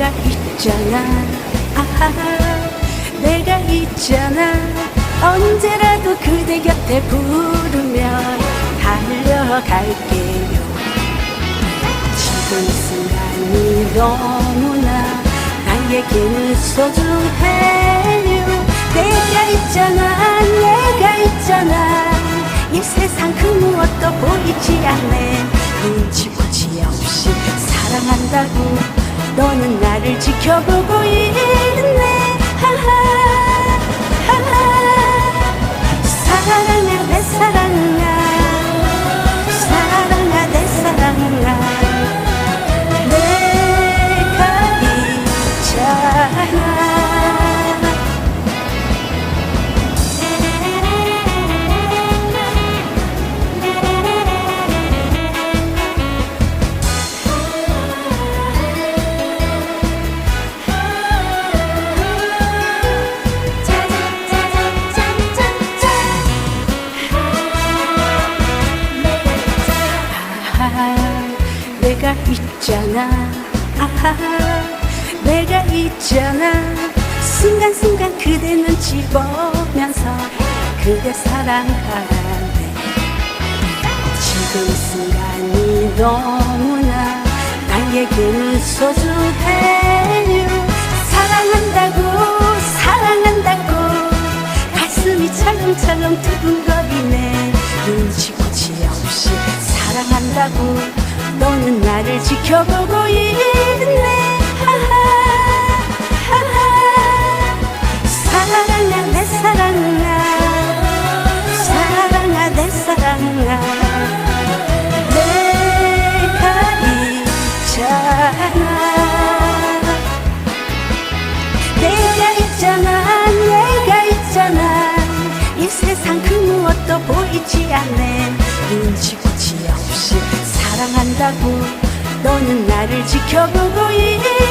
내가 있잖아. 아하 내가 있잖아. 언제라도 그대 곁에 부르면 달려갈게요. 지금 순간이 너무나 나에게는 소중해요. 내가 있잖아 내가 있잖아. 이 세상 그 무엇 너는 나를 지켜보고 있잖아. 아하 내가 있잖아. 순간순간 그대 눈치 보면서 그대 사랑하네. 지금 순간이 너무나 나에게는 소중해요. 사랑한다고 사랑한다고. 가슴이 철렁철렁 두근거리네. 눈치 보지 없이 사랑한다고 너는 나를 지켜보고 있네. 사랑아 내 사랑아 사랑아 내 사랑아 내가 있잖아. 내가 있잖아 내가 있잖아. 이 세상 그 무엇도 보이지 않네. 눈치 사랑한다고. 너는 나를 지켜보고 있네